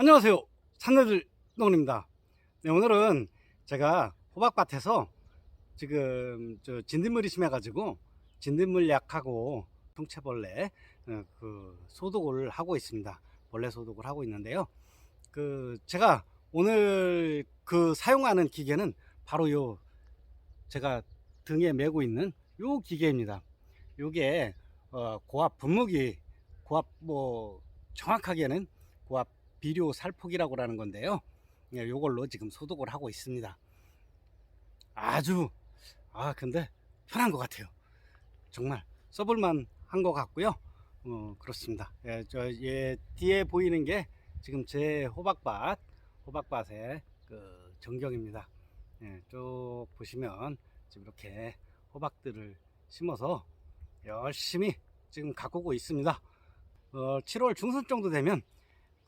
안녕하세요. 산내들 농원입니다. 네, 오늘은 제가 호박밭에서 지금 저 진딧물이 심해 가지고 진딧물 약하고 통채벌레 어, 그 소독을 하고 있습니다. 벌레 소독을 하고 있는데요. 그 제가 오늘 그 사용하는 기계는 바로 요 제가 등에 메고 있는 요 기계입니다. 요게 어, 고압 분무기 고압 뭐 정확하게는 고압 비료 살포기라고 하는 건데요. 예, 요걸로 지금 소독을 하고 있습니다. 아주 아 근데 편한 것 같아요. 정말 써볼만 한 것 같고요. 어, 그렇습니다. 예, 저 예, 뒤에 보이는 게 지금 제 호박밭 호박밭의 그 전경입니다. 예, 쭉 보시면 지금 이렇게 호박들을 심어서 열심히 지금 가꾸고 있습니다. 어, 7월 중순 정도 되면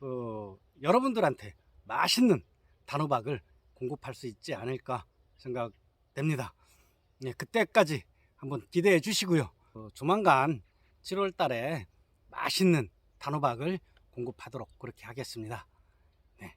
그 여러분들한테 맛있는 단호박을 공급할 수 있지 않을까 생각됩니다. 네, 그때까지 한번 기대해 주시고요. 어, 조만간 7월 달에 맛있는 단호박을 공급하도록 그렇게 하겠습니다. 네.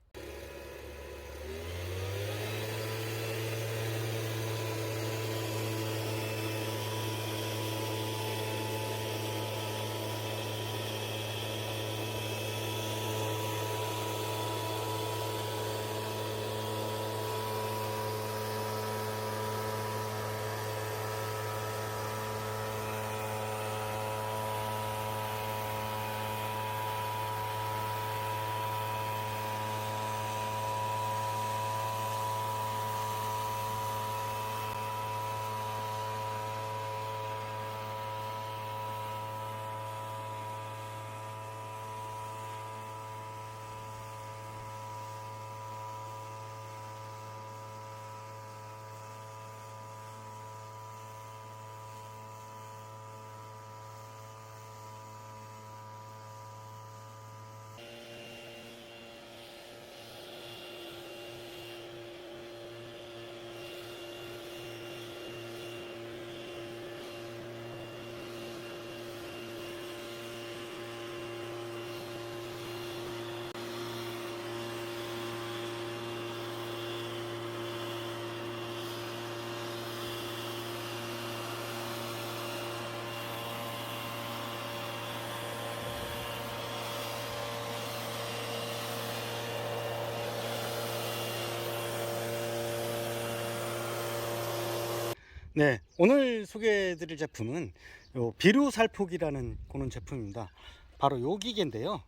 네, 오늘 소개해드릴 제품은 요 비료 살포기라는 그런 제품입니다. 바로 요 기계인데요.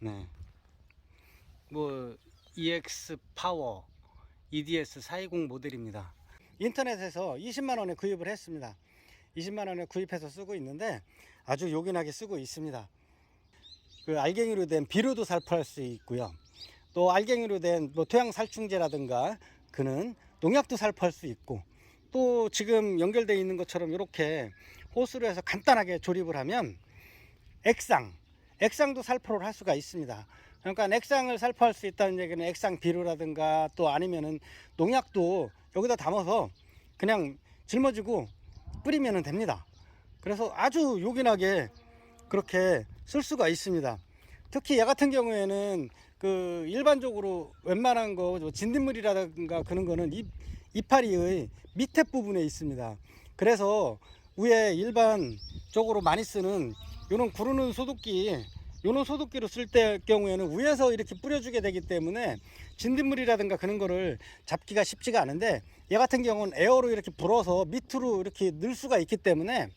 네, 뭐 EX 파워 EDS 420 모델입니다. 인터넷에서 20만 원에 구입을 했습니다. 20만 원에 구입해서 쓰고 있는데 아주 요긴하게 쓰고 있습니다. 그 알갱이로 된 비료도 살포할 수 있고요. 또 알갱이로 된 뭐 토양 살충제라든가 그는 농약도 살포할 수 있고 또 지금 연결되어 있는 것처럼 이렇게 호스로 해서 간단하게 조립을 하면 액상, 액상도 살포를 할 수가 있습니다. 그러니까 액상을 살포할 수 있다는 얘기는 액상 비료라든가 또 아니면은 농약도 여기다 담아서 그냥 짊어지고 뿌리면 됩니다. 그래서 아주 요긴하게 그렇게 쓸 수가 있습니다. 특히 얘 같은 경우에는 그 일반적으로 웬만한 거뭐 진딧물이라든가 그런 거는 이, 이파리의 밑에 부분에 있습니다. 그래서 위에 일반적으로 많이 쓰는 요런 구르는 소독기 요런 소독기로 쓸 때 경우에는 위에서 이렇게 뿌려주게 되기 때문에 진딧물이라든가 그런 거를 잡기가 쉽지가 않은데 얘 같은 경우는 에어로 이렇게 불어서 밑으로 이렇게 넣을 수가 있기 때문에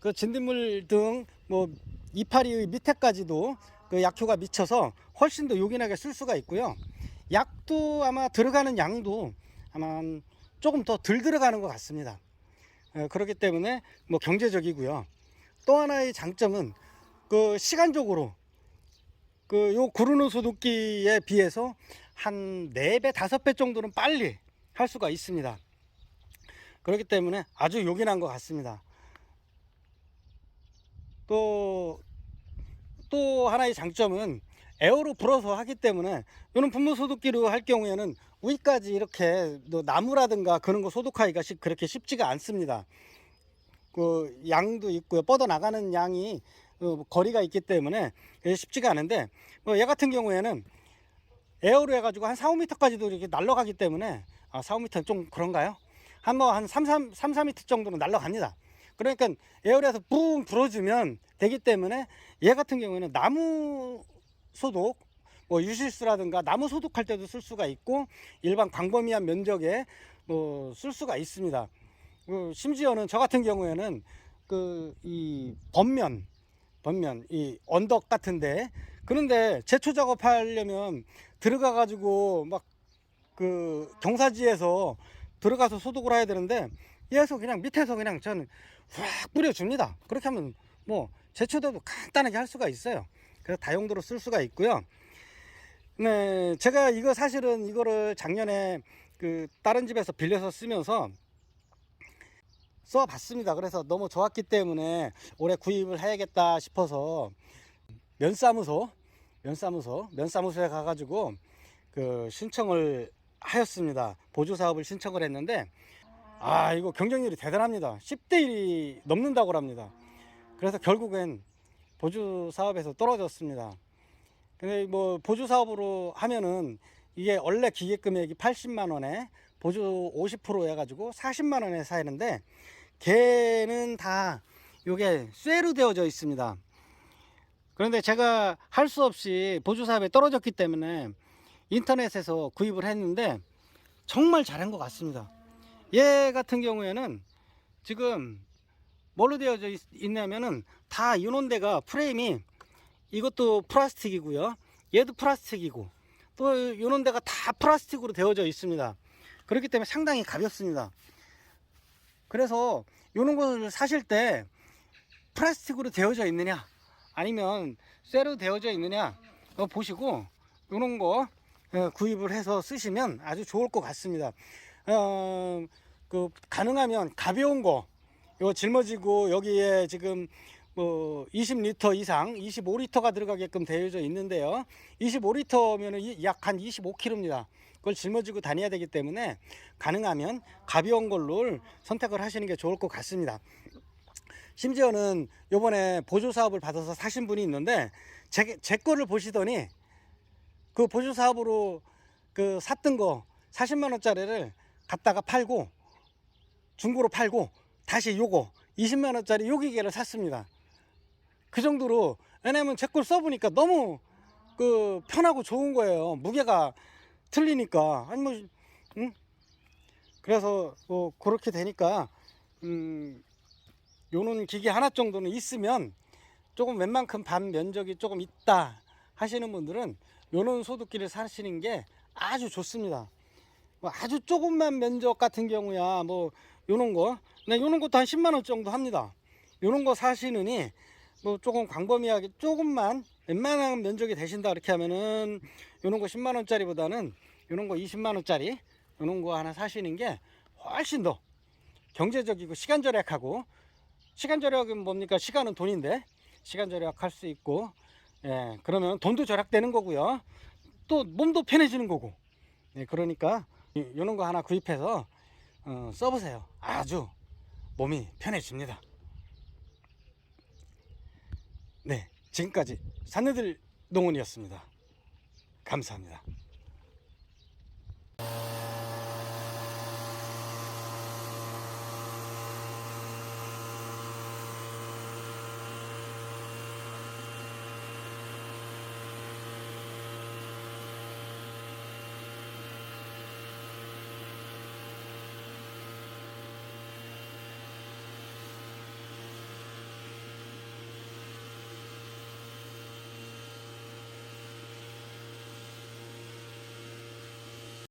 그 진딧물 등 뭐 이파리의 밑에까지도 그 약효가 미쳐서 훨씬 더 요긴하게 쓸 수가 있고요. 약도 아마 들어가는 양도 아마 조금 더 덜 들어가는 것 같습니다. 어, 그렇기 때문에 뭐 경제적이고요. 또 하나의 장점은 그 시간적으로 그 요 구르는 소독기에 비해서 한 4배, 5배 정도는 빨리 할 수가 있습니다. 그렇기 때문에 아주 요긴한 것 같습니다. 또, 또 하나의 장점은 에어로 불어서 하기 때문에 이런 분무 소독기로 할 경우에는 위까지 이렇게 또 나무라든가 그런 거 소독하기가 쉽- 그렇게 쉽지가 않습니다. 그 양도 있고요. 뻗어 나가는 양이 어, 거리가 있기 때문에 쉽지가 않은데 뭐얘 같은 경우에는 에어로 해가지고 한 4, 5m까지도 이렇게 날아가기 때문에 아 4, 5m 좀 그런가요? 한뭐한 3, 3, 3, 4m 정도는 날아갑니다. 그러니까 에어로에서 뿡 불어주면 되기 때문에 얘 같은 경우에는 나무 소독 뭐 유실수라든가 나무 소독할 때도 쓸 수가 있고 일반 광범위한 면적에 뭐 쓸 수가 있습니다. 그 심지어는 저 같은 경우에는 그이 번면 번면 이 언덕 같은데 그런데 제초 작업하려면 들어가 가지고 막 그 경사지에서 들어가서 소독을 해야 되는데 얘에서 그냥 밑에서 그냥 저는 확 뿌려줍니다. 그렇게 하면 뭐 제초도 간단하게 할 수가 있어요. 그래서 다용도로 쓸 수가 있고요. 네, 제가 이거 사실은 이거를 작년에 그 다른 집에서 빌려서 쓰면서 써봤습니다. 그래서 너무 좋았기 때문에 올해 구입을 해야겠다 싶어서 면사무소, 면사무소, 면사무소에 가가지고 그 신청을 하였습니다. 보조 사업을 신청을 했는데 아 이거 경쟁률이 대단합니다. 10대 1이 넘는다고 합니다. 그래서 결국엔 보조 사업에서 떨어졌습니다. 근데 뭐 보조 사업으로 하면은 이게 원래 기계 금액이 80만 원에 보조 50% 해가지고 40만 원에 사는데 걔는 다 요게 쇠로 되어져 있습니다. 그런데 제가 할 수 없이 보조 사업에 떨어졌기 때문에 인터넷에서 구입을 했는데 정말 잘한 것 같습니다. 얘 같은 경우에는 지금 뭘로 되어져 있, 있냐면은 다 이논데가 프레임이 이것도 플라스틱이고요. 얘도 플라스틱이고 또 이런 데가 다 플라스틱으로 되어져 있습니다. 그렇기 때문에 상당히 가볍습니다. 그래서 이런 것을 사실 때 플라스틱으로 되어져 있느냐 아니면 쇠로 되어져 있느냐 어, 보시고 이런 거 어, 구입을 해서 쓰시면 아주 좋을 것 같습니다. 어, 그 가능하면 가벼운 거 이거 짊어지고 여기에 지금 뭐 20리터 이상 25리터가 들어가게끔 되어져 있는데요. 25리터면 약 한 25kg입니다. 그걸 짊어지고 다녀야 되기 때문에 가능하면 가벼운 걸로 선택을 하시는 게 좋을 것 같습니다. 심지어는 요번에 보조 사업을 받아서 사신 분이 있는데 제, 제 거를 보시더니 그 보조 사업으로 그 샀던 거 40만 원짜리를 갖다가 팔고 중고로 팔고 다시 요거 20만 원짜리 요 기계를 샀습니다. 그 정도로 왜냐면 제 걸 써보니까 너무 그 편하고 좋은 거예요. 무게가 틀리니까 아니 뭐 응? 그래서 뭐 그렇게 되니까 음 요런 기계 하나 정도는 있으면 조금 웬만큼 반 면적이 조금 있다 하시는 분들은 요런 소독기를 사시는 게 아주 좋습니다. 뭐 아주 조금만 면적 같은 경우야 뭐 요런 거, 네, 요런 것도 한 10만 원 정도 합니다. 요런 거 사시느니 뭐 조금 광범위하게 조금만 웬만한 면적이 되신다 이렇게 하면은 요런 거 10만 원짜리보다는 요런 거 20만 원짜리 요런 거 하나 사시는 게 훨씬 더 경제적이고 시간 절약하고 시간 절약은 뭡니까? 시간은 돈인데 시간 절약할 수 있고 예 그러면 돈도 절약되는 거고요. 또 몸도 편해지는 거고. 예 그러니까 이- 요런 거 하나 구입해서 어, 써보세요. 아주 몸이 편해집니다 네 지금까지 산느들 농원이었습니다. 감사합니다